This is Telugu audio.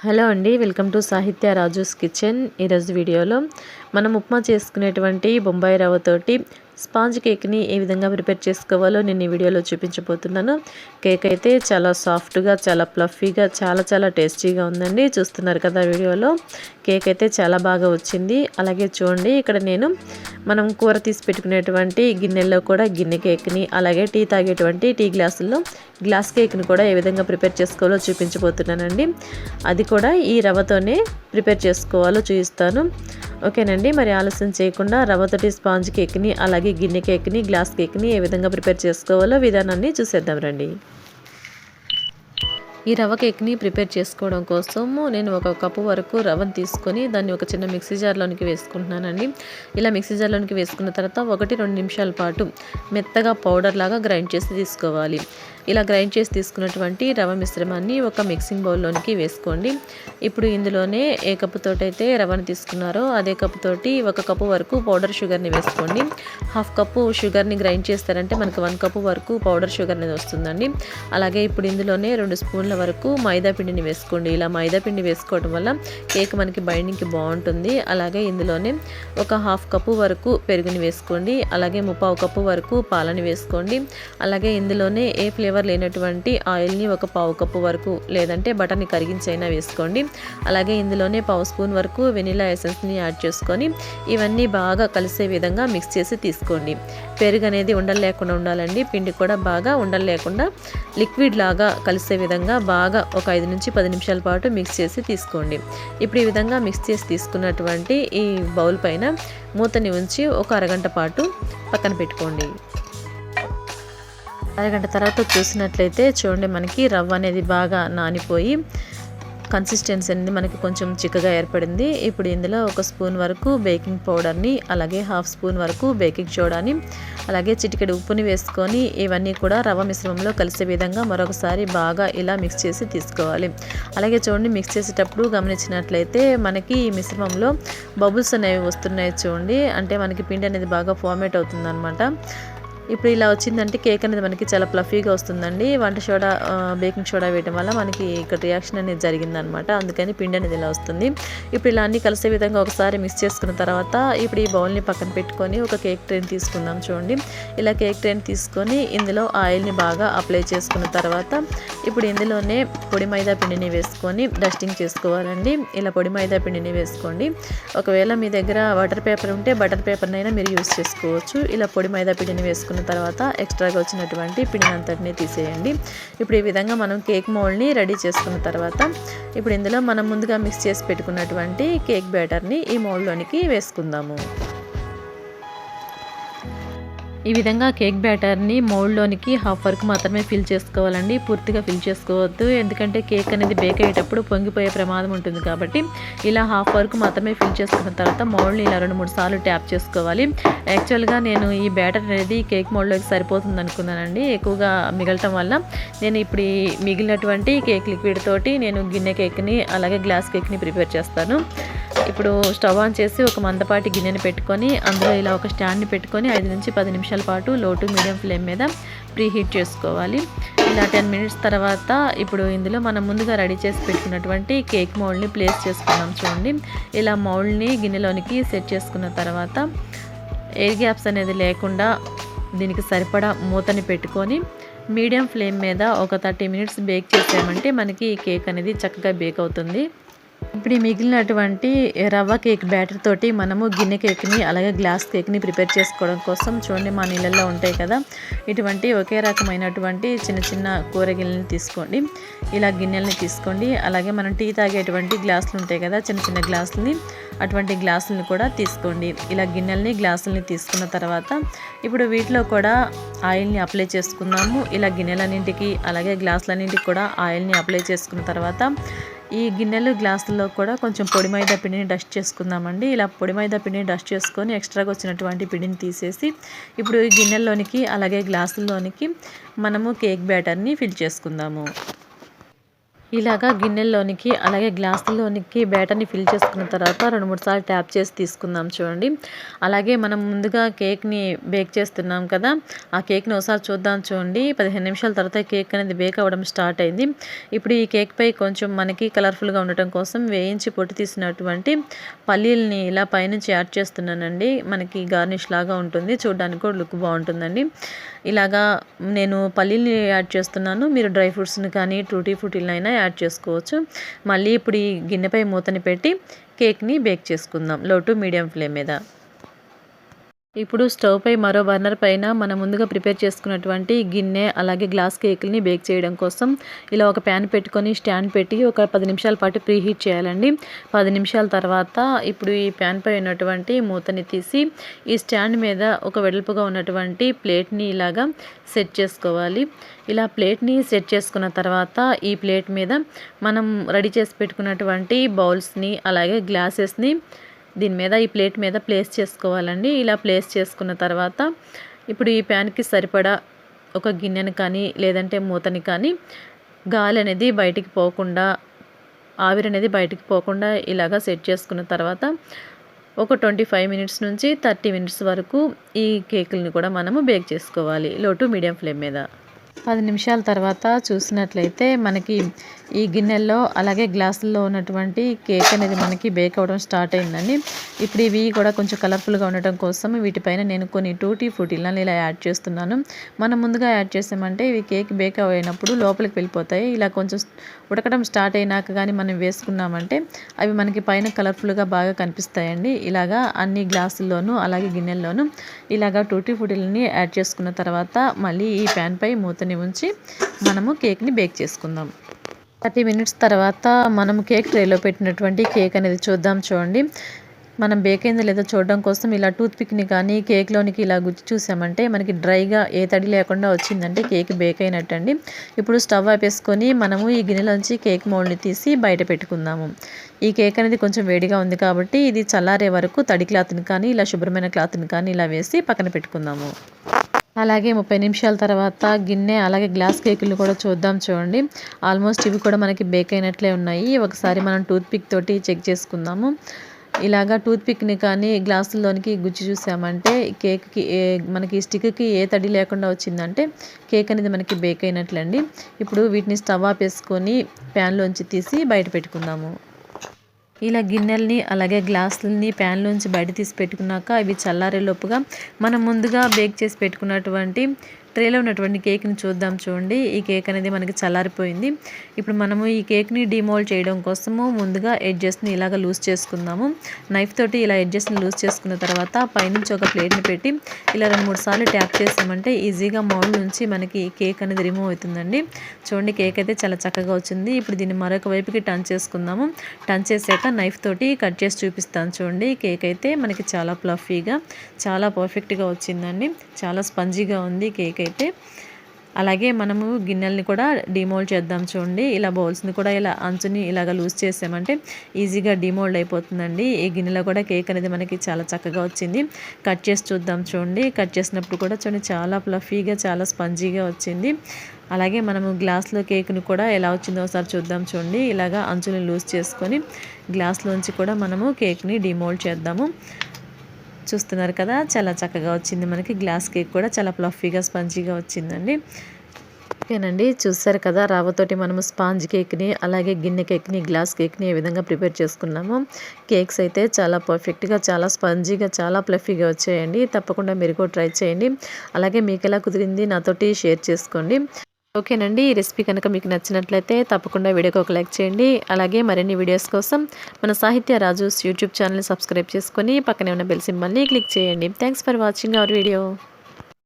హలో అండి వెల్కమ్ టు సాహిత్య రాజూస్ కిచెన్. ఈరోజు వీడియోలో మనం ఉప్మా చేసుకునేటువంటి బొంబాయి రవ్వతోటి స్పాంజ్ కేక్ని ఏ విధంగా ప్రిపేర్ చేసుకోవాలో నేను ఈ వీడియోలో చూపించబోతున్నాను. కేక్ అయితే చాలా సాఫ్ట్గా చాలా ప్లఫీగా చాలా చాలా టేస్టీగా ఉందండి. చూస్తున్నారు కదా వీడియోలో. కేక్ అయితే చాలా బాగా వచ్చింది. అలాగే చూడండి ఇక్కడ నేను మనం కూర తీసి పెట్టుకునేటువంటి గిన్నెల్లో కూడా గిన్నె కేక్ని అలాగే టీ తాగేటువంటి టీ గ్లాసుల్లో గ్లాస్ కేక్ని కూడా ఏ విధంగా ప్రిపేర్ చేసుకోవాలో చూపించబోతున్నానండి. అది కూడా ఈ రవ్వతోనే ప్రిపేర్ చేసుకోవాలో చూపిస్తాను ఓకేనండి మరి ఆలస్యం చేయకుండా రవ్వతోటి స్పాంజ్ కేక్ని అలాగే గిన్నె కేక్ని గ్లాస్ కేక్ని ఏ విధంగా ప్రిపేర్ చేసుకోవాలో విధానాన్ని చూసేద్దాం రండి. ఈ రవ్వ కేక్ని ప్రిపేర్ చేసుకోవడం కోసము నేను ఒక కప్పు వరకు రవ్వను తీసుకొని దాన్ని ఒక చిన్న మిక్సీ జార్లోనికి వేసుకుంటున్నానండి. ఇలా మిక్సీ జార్లోనికి వేసుకున్న తర్వాత ఒకటి రెండు నిమిషాల పాటు మెత్తగా పౌడర్ లాగా గ్రైండ్ చేసి తీసుకోవాలి. ఇలా గ్రైండ్ చేసి తీసుకున్నటువంటి రవ మిశ్రమాన్ని ఒక మిక్సింగ్ బౌల్లోనికి వేసుకోండి. ఇప్పుడు ఇందులోనే ఏ కప్పుతోటి అయితే రవ్వను తీసుకున్నారో అదే కప్పుతోటి ఒక కప్పు వరకు పౌడర్ షుగర్ని వేసుకోండి. హాఫ్ కప్పు షుగర్ని గ్రైండ్ చేస్తారంటే మనకు వన్ కప్పు వరకు పౌడర్ షుగర్ అనేది వస్తుందండి. అలాగే ఇప్పుడు ఇందులోనే రెండు స్పూన్ల వరకు మైదా పిండిని వేసుకోండి. ఇలా మైదా పిండి వేసుకోవడం వల్ల కేక్ మనకి బైండింగ్కి బాగుంటుంది. అలాగే ఇందులోనే ఒక హాఫ్ కప్పు వరకు పెరుగుని వేసుకోండి. అలాగే ముప్పావు కప్పు వరకు పాలని వేసుకోండి. అలాగే ఇందులోనే ఏ ఫ్లేవర్ లేనటువంటి ఆయిల్ని ఒక పావు కప్పు వరకు లేదంటే బటర్ని కరిగించైనా వేసుకోండి. అలాగే ఇందులోనే పావు స్పూన్ వరకు వెనిలా ఎసెన్స్ని యాడ్ చేసుకొని ఇవన్నీ బాగా కలిసే విధంగా మిక్స్ చేసి తీసుకోండి. పెరుగు అనేది ఉండలేకుండా ఉండాలండి. పిండి కూడా బాగా ఉండలేకుండా లిక్విడ్ లాగా కలిసే విధంగా బాగా ఒక ఐదు నుంచి పది నిమిషాల పాటు మిక్స్ చేసి తీసుకోండి. ఇప్పుడు ఈ విధంగా మిక్స్ చేసి తీసుకున్నటువంటి ఈ బౌల్ పైన మూతని ఉంచి ఒక అరగంట పాటు పక్కన పెట్టుకోండి. అరగంట తర్వాత చూసినట్లయితే చూడండి మనకి రవ్వ అనేది బాగా నానిపోయి కన్సిస్టెన్సీ అనేది మనకి కొంచెం చిక్కగా ఏర్పడింది. ఇప్పుడు ఇందులో ఒక స్పూన్ వరకు బేకింగ్ పౌడర్ని అలాగే హాఫ్ స్పూన్ వరకు బేకింగ్ సోడాని అలాగే చిటికెడు ఉప్పుని వేసుకొని ఇవన్నీ కూడా రవ్వ మిశ్రమంలో కలిసే విధంగా మరొకసారి బాగా ఇలా మిక్స్ చేసి తీసుకోవాలి. అలాగే చూడండి మిక్స్ చేసేటప్పుడు గమనించినట్లయితే మనకి ఈ మిశ్రమంలో బబుల్స్ అనేవి వస్తున్నాయి చూడండి. అంటే మనకి పిండి అనేది బాగా ఫార్మేట్ అవుతుందన్నమాట. ఇప్పుడు ఇలా వచ్చిందంటే కేక్ అనేది మనకి చాలా ప్లఫీగా వస్తుందండి. వంట సోడా బేకింగ్ సోడా వేయడం వల్ల మనకి ఇక్కడ రియాక్షన్ అనేది జరిగిందనమాట. అందుకని పిండి అనేది ఇలా వస్తుంది. ఇప్పుడు ఇలా అన్ని కలిసే విధంగా ఒకసారి మిక్స్ చేసుకున్న తర్వాత ఇప్పుడు ఈ బౌల్ని పక్కన పెట్టుకొని ఒక కేక్ ట్రైన్ తీసుకుందాం చూడండి. ఇలా కేక్ ట్రైన్ తీసుకొని ఇందులో ఆయిల్ని బాగా అప్లై చేసుకున్న తర్వాత ఇప్పుడు ఇందులోనే పొడి మైదా పిండిని వేసుకొని డస్టింగ్ చేసుకోవాలండి. ఇలా పొడి మైదా పిండిని వేసుకోండి. ఒకవేళ మీ దగ్గర వాటర్ పేపర్ ఉంటే బటర్ పేపర్నైనా మీరు యూస్ చేసుకోవచ్చు. ఇలా పొడి మైదా పిండిని వేసుకున్న తర్వాత ఎక్స్ట్రాగా వచ్చినటువంటి పిండిని అంతటిని తీసేయండి. ఇప్పుడు ఈ విధంగా మనం కేక్ మోల్డ్ని రెడీ చేసుకున్న తర్వాత ఇప్పుడు ఇందులో మనం ముందుగా మిక్స్ చేసి పెట్టుకున్నటువంటి కేక్ బ్యాటర్ని ఈ మోల్డ్లోనికి వేసుకుందాము. ఈ విధంగా కేక్ బ్యాటర్ని మౌల్డ్లోనికి హాఫ్ వరకు మాత్రమే ఫిల్ చేసుకోవాలండి. పూర్తిగా ఫిల్ చేసుకోవద్దు. ఎందుకంటే కేక్ అనేది బేక్ అయ్యేటప్పుడు పొంగిపోయే ప్రమాదం ఉంటుంది కాబట్టి ఇలా హాఫ్ వరకు మాత్రమే ఫిల్ చేసుకున్న తర్వాత మౌల్డ్ని ఇలా రెండు మూడు సార్లు ట్యాప్ చేసుకోవాలి. యాక్చువల్గా నేను ఈ బ్యాటర్ అనేది కేక్ మౌల్డ్లోకి సరిపోతుంది అనుకున్నానండి. ఎక్కువగా మిగలటం వల్ల నేను ఇప్పుడు మిగిలినటువంటి కేక్ లిక్విడ్ తోటి నేను గిన్నె కేక్ని అలాగే గ్లాస్ కేక్ని ప్రిపేర్ చేస్తాను. ఇప్పుడు స్టవ్ ఆన్ చేసి ఒక మందపాటి గిన్నెని పెట్టుకొని అందులో ఇలా ఒక స్టాండ్ని పెట్టుకొని ఐదు నుంచి పది నిమిషాల పాటు లో టు మీడియం ఫ్లేమ్ మీద ప్రీ హీట్ చేసుకోవాలి. ఇలా టెన్ మినిట్స్ తర్వాత ఇప్పుడు ఇందులో మనం ముందుగా రెడీ చేసి పెట్టుకున్నటువంటి కేక్ మౌల్డ్ని ప్లేస్ చేసుకున్నాం చూడండి. ఇలా మౌల్డ్ని గిన్నెలోనికి సెట్ చేసుకున్న తర్వాత ఎయిర్ గ్యాప్స్ అనేది లేకుండా దీనికి సరిపడా మూతని పెట్టుకొని మీడియం ఫ్లేమ్ మీద ఒక థర్టీ మినిట్స్ బేక్ చేసామంటే మనకి ఈ కేక్ అనేది చక్కగా బేక్ అవుతుంది. ఇప్పుడు మిగిలినటువంటి రవ్వ కేక్ బ్యాటర్ తోటి మనము గిన్నె కేక్ని అలాగే గ్లాస్ కేక్ని ప్రిపేర్ చేసుకోవడం కోసం చూడండి మా నీళ్ళల్లో ఉంటాయి కదా. ఇటువంటి ఒకే రకమైనటువంటి చిన్న చిన్న కూరగిన్నెలను తీసుకోండి. ఇలా గిన్నెలని తీసుకోండి. అలాగే మనం టీ తాగేటువంటి గ్లాసులు ఉంటాయి కదా చిన్న చిన్న గ్లాసులని అటువంటి గ్లాసులను కూడా తీసుకోండి. ఇలా గిన్నెలని గ్లాసులని తీసుకున్న తర్వాత ఇప్పుడు వీటిలో కూడా ఆయిల్ని అప్లై చేసుకుందాము. ఇలా గిన్నెలన్నింటికి అలాగే గ్లాసులన్నింటికి కూడా ఆయిల్ని అప్లై చేసుకున్న తర్వాత ఈ గిన్నెలు గ్లాసుల్లో కూడా కొంచెం పొడి మైదా పిండిని డస్ట్ చేసుకుందామండి. ఇలా పొడి మైదా పిండిని డస్ట్ చేసుకొని ఎక్స్ట్రాగా వచ్చినటువంటి పిండిని తీసేసి ఇప్పుడు ఈ గిన్నెల్లోనికి అలాగే గ్లాసుల్లోనికి మనము కేక్ బ్యాటర్ని ఫిల్ చేసుకుందాము. ఇలాగా గిన్నెల్లోనికి అలాగే గ్లాసుల్లోనికి బ్యాటర్ని ఫిల్ చేసుకున్న తర్వాత రెండు మూడు సార్లు ట్యాప్ చేసి తీసుకుందాం చూడండి. అలాగే మనం ముందుగా కేక్ని బేక్ చేస్తున్నాం కదా. ఆ కేక్ని ఒకసారి చూద్దాం చూడండి. పదిహేను నిమిషాల తర్వాత కేక్ అనేది బేక్ అవ్వడం స్టార్ట్ అయింది. ఇప్పుడు ఈ కేక్ పై కొంచెం మనకి కలర్ఫుల్గా ఉండటం కోసం వేయించి పొట్టి తీసినటువంటి పల్లీలని ఇలా పైనుంచి యాడ్ చేస్తున్నానండి. మనకి గార్నిష్ లాగా ఉంటుంది. చూడడానికి కూడా లుక్ బాగుంటుందండి. ఇలాగా నేను పల్లీని యాడ్ చేస్తున్నాను. మీరు డ్రై ఫ్రూట్స్ని కానీ టూటీ ఫ్రూటీలైనా యాడ్ చేసుకోవచ్చు. మళ్ళీ ఇప్పుడు ఈ గిన్నెపై మూతని పెట్టి కేక్ని బేక్ చేసుకుందాం. లో టు మీడియం ఫ్లేమ్ మీద. ఇప్పుడు స్టవ్ పై మరో బర్నర్ పైన మనం ముందుగా ప్రిపేర్ చేసుకున్నటువంటి గిన్నె అలాగే గ్లాస్ కేకుల్ని బేక్ చేయడం కోసం ఇలా ఒక ప్యాన్ పెట్టుకొని స్టాండ్ పెట్టి ఒక పది నిమిషాల పాటు ప్రీ హీట్ చేయాలండి. పది నిమిషాల తర్వాత ఇప్పుడు ఈ ప్యాన్ పై ఉన్నటువంటి మూతని తీసి ఈ స్టాండ్ మీద ఒక వెడల్పుగా ఉన్నటువంటి ప్లేట్ని ఇలాగా సెట్ చేసుకోవాలి. ఇలా ప్లేట్ని సెట్ చేసుకున్న తర్వాత ఈ ప్లేట్ మీద మనం రెడీ చేసి పెట్టుకున్నటువంటి బౌల్స్ని అలాగే గ్లాసెస్ని దీని మీద ఈ ప్లేట్ మీద ప్లేస్ చేసుకోవాలండి. ఇలా ప్లేస్ చేసుకున్న తర్వాత ఇప్పుడు ఈ ప్యాన్కి సరిపడా ఒక గిన్నెని కానీ లేదంటే మూతని కానీ గాలి అనేది బయటికి పోకుండా ఆవిరి అనేది బయటికి పోకుండా ఇలాగా సెట్ చేసుకున్న తర్వాత ఒక ట్వంటీ ఫైవ్ మినిట్స్ నుంచి థర్టీ మినిట్స్ వరకు ఈ కేకుల్ని కూడా మనము బేక్ చేసుకోవాలి లో టు మీడియం ఫ్లేమ్ మీద. పది నిమిషాల తర్వాత చూసినట్లయితే మనకి ఈ గిన్నెల్లో అలాగే గ్లాసుల్లో ఉన్నటువంటి కేక్ అనేది మనకి బేక్ అవ్వడం స్టార్ట్ అయిందండి. ఇప్పుడు ఇవి కూడా కొంచెం కలర్ఫుల్గా ఉండటం కోసం వీటిపైన నేను కొన్ని టూటీ ఫ్రూటీలను ఇలా యాడ్ చేస్తున్నాను. మనం ముందుగా యాడ్ చేసామంటే ఇవి కేక్ బేక్ అయినప్పుడు లోపలికి వెళ్ళిపోతాయి. ఇలా కొంచెం ఉడకడం స్టార్ట్ అయినాక కానీ మనం వేసుకున్నామంటే అవి మనకి పైన కలర్ఫుల్గా బాగా కనిపిస్తాయండి. ఇలాగా అన్ని గ్లాసుల్లోనూ అలాగే గిన్నెల్లోనూ ఇలాగా టూటీ ఫ్రూటీలని యాడ్ చేసుకున్న తర్వాత మళ్ళీ ఈ ప్యాన్ పై మూతని ఉంచి మనము కేక్ని బేక్ చేసుకుందాం. థర్టీ మినిట్స్ తర్వాత మనం కేక్ ట్రేలో పెట్టినటువంటి కేక్ అనేది చూద్దాం చూడండి. మనం బేక్ అయిందో లేదో చూడడం కోసం ఇలా టూత్ పిక్ని కానీ కేక్లోనికి ఇలా గుచ్చి చూసామంటే మనకి డ్రైగా ఏ తడి లేకుండా వచ్చిందంటే కేక్ బేక్ అయినట్టు అండి ఇప్పుడు స్టవ్ ఆపేసుకొని మనము ఈ గిన్నెలోంచి కేక్ మోల్డ్ని తీసి బయట పెట్టుకుందాము. ఈ కేక్ అనేది కొంచెం వేడిగా ఉంది కాబట్టి ఇది చల్లారే వరకు తడి క్లాత్ని కానీ ఇలా శుభ్రమైన క్లాత్ని కానీ ఇలా వేసి పక్కన పెట్టుకుందాము. అలాగే ముప్పై నిమిషాల తర్వాత గిన్నె అలాగే గ్లాస్ కేకులు కూడా చూద్దాం చూడండి. ఆల్మోస్ట్ ఇవి కూడా మనకి బేక్ అయినట్లే ఉన్నాయి. ఒకసారి మనం టూత్పిక్ తోటి చెక్ చేసుకుందాము. ఇలాగా టూత్పిక్ని కానీ గ్లాసుల్లోనికి గుచ్చి చూసామంటే కేక్కి ఏ మనకి స్టిక్కి ఏ తడి లేకుండా వచ్చిందంటే కేక్ అనేది మనకి బేక్ అయినట్లండి. ఇప్పుడు వీటిని స్టవ్ ఆపేసుకొని ప్యాన్లోంచి తీసి బయట పెట్టుకుందాము. ఇలా గిన్నెల్ని అలాగే గ్లాసులని ప్యాన్లోంచి బయట తీసి పెట్టుకున్నాక అవి చల్లారేలోపుగా మనం ముందుగా బేక్ చేసి పెట్టుకున్నటువంటి ట్రేలో ఉన్నటువంటి కేక్ని చూద్దాం చూడండి. ఈ కేక్ అనేది మనకి చల్లారిపోయింది. ఇప్పుడు మనము ఈ కేక్ని డిమోల్డ్ చేయడం కోసము ముందుగా ఎడ్జెస్ని ఇలాగ లూజ్ చేసుకుందాము. నైఫ్ తోటి ఇలా ఎడ్జెస్ని లూజ్ చేసుకున్న తర్వాత పైనుంచి ఒక ప్లేట్ని పెట్టి ఇలా రెండు మూడు సార్లు ట్యాప్ చేసామంటే ఈజీగా మౌల్డ్ నుంచి మనకి కేక్ అనేది రిమూవ్ అవుతుందండి. చూడండి కేక్ అయితే చాలా చక్కగా వచ్చింది. ఇప్పుడు దీన్ని మరొక వైపుకి టర్న్ చేసుకుందాము. టర్న్ చేసాక నైఫ్ తోటి కట్ చేసి చూపిస్తాను చూడండి. కేక్ అయితే మనకి చాలా ప్లఫీగా చాలా పర్ఫెక్ట్గా వచ్చిందండి. చాలా స్పంజీగా ఉంది కేక్ అయితే అలాగే మనము గిన్నెల్ని కూడా డిమోల్డ్ చేద్దాం చూడండి. ఇలా బౌల్స్ని కూడా ఇలా అంచుని ఇలాగ లూజ్ చేసామంటే ఈజీగా డిమోల్డ్ అయిపోతుందండి. ఈ గిన్నెలో కూడా కేక్ అనేది మనకి చాలా చక్కగా వచ్చింది. కట్ చేసి చూద్దాం చూడండి. కట్ చేసినప్పుడు కూడా చూడండి చాలా ప్లఫీగా చాలా స్పంజీగా వచ్చింది. అలాగే మనము గ్లాస్లో కేక్ని కూడా ఎలా వచ్చిందో ఒకసారి చూద్దాం చూడండి. ఇలాగా అంచుని లూజ్ చేసుకొని గ్లాస్లోంచి కూడా మనము కేక్ని డిమోల్డ్ చేద్దాము. చూస్తున్నారు కదా చాలా చక్కగా వచ్చింది మనకి. గ్లాస్ కేక్ కూడా చాలా ప్లఫీగా స్పంజీగా వచ్చిందండి. ఓకేనండి చూసారు కదా రావతోటి మనము స్పాంజ్ కేక్ని అలాగే గిన్నె కేక్ని గ్లాస్ కేక్ని ఏ విధంగా ప్రిపేర్ చేసుకున్నాము. కేక్స్ అయితే చాలా పర్ఫెక్ట్గా చాలా స్పంజీగా చాలా ప్లఫీగా వచ్చాయండి. తప్పకుండా మీరు కూడా ట్రై చేయండి. అలాగే మీకు ఎలా కుదిరింది నాతోటి షేర్ చేసుకోండి. ఓకేనండి ఈ రెసిపీ కనుక మీకు నచ్చినట్లయితే తప్పకుండా వీడియోకి ఒక లైక్ చేయండి. అలాగే మరిన్ని వీడియోస్ కోసం మన సాహిత్య రాజుస్ యూట్యూబ్ ఛానల్ని సబ్స్క్రైబ్ చేసుకొని పక్కనే ఉన్న బెల్ సింబల్ని క్లిక్ చేయండి. Thanks for watching our video.